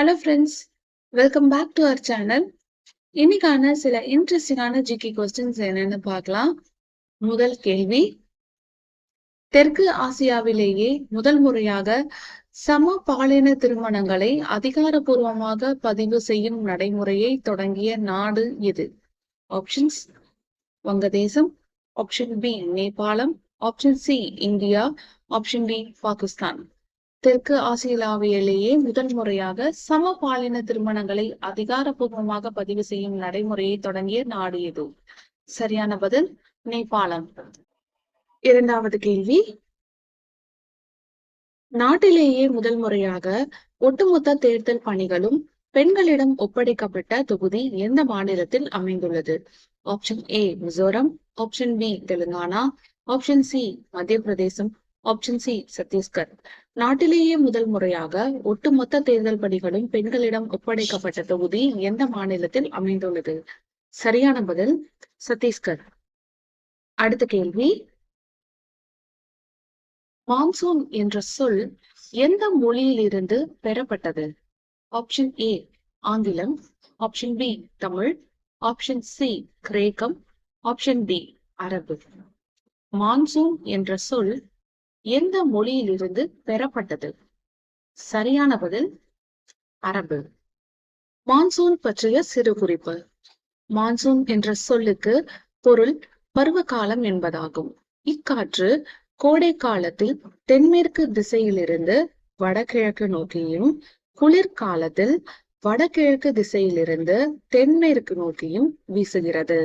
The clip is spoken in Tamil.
Hello friends welcome back to our channel இன்னைக்கான சில இன்ட்ரெஸ்டிங்கான ஜிகி கொஸ்டின்ஸ் என்னன்னு பார்க்கலாம். முதல் கேள்வி. தெற்கு ஆசியாவிலேயே முதல் முறையாக சம பாலின திருமணங்களை அதிகாரபூர்வமாக பதிவு செய்யும் நடைமுறையை தொடங்கிய நாடு எது? ஆப்ஷன்ஸ் வங்கதேசம். ஆப்ஷன் பி நேபாளம். Option C India. Option D Pakistan. தெற்கு ஆசியாவிலேயே முதல் முறையாக சம பாலின திருமணங்களை அதிகாரப்பூர்வமாக பதிவு செய்யும் நடைமுறையை தொடங்கிய நாடு எது சரியான பதில் நேபாளம். இரண்டாவது கேள்வி. நாட்டிலேயே முதல் முறையாக ஒட்டுமொத்த தேர்தல் பணிகளும் பெண்களிடம் ஒப்படைக்கப்பட்ட தொகுதி எந்த மாநிலத்தில் அமைந்துள்ளது? Option A Mizoram. Option B Telangana. Option C Madhya Pradesh option C Chhattisgarh. நாட்டிலேயே முதல் முறையாக ஒட்டுமொத்த தேர்தல் பணிகளும் பெண்களிடம் ஒப்படைக்கப்பட்ட தொகுதி எந்த மாநிலத்தில் அமைந்துள்ளது? சரியான பதில் சத்தீஸ்கர். அடுத்த கேள்வி. மான்சூன் என்ற சொல் எந்த மொழியிலிருந்து பெறப்பட்டது? ஆப்ஷன் ஏ ஆங்கிலம். Option B Tamil. Option C கிரேக்கம். ஆப்ஷன் டி அரபு. மான்சூன் என்ற சொல் எந்த மொழியிலிருந்து பெறப்பட்டது? சரியான பதில் அரபு. மான்சூன் பற்றிய சிறு குறிப்பு. மான்சூன் என்ற சொல்லுக்கு பொருள் பருவகாலம் என்பதாகும். இக்காற்று கோடை காலத்தில் தென்மேற்கு திசையிலிருந்து வடகிழக்கு நோக்கியும் குளிர்காலத்தில் வடகிழக்கு திசையிலிருந்து தென்மேற்கு நோக்கியும் வீசுகிறது.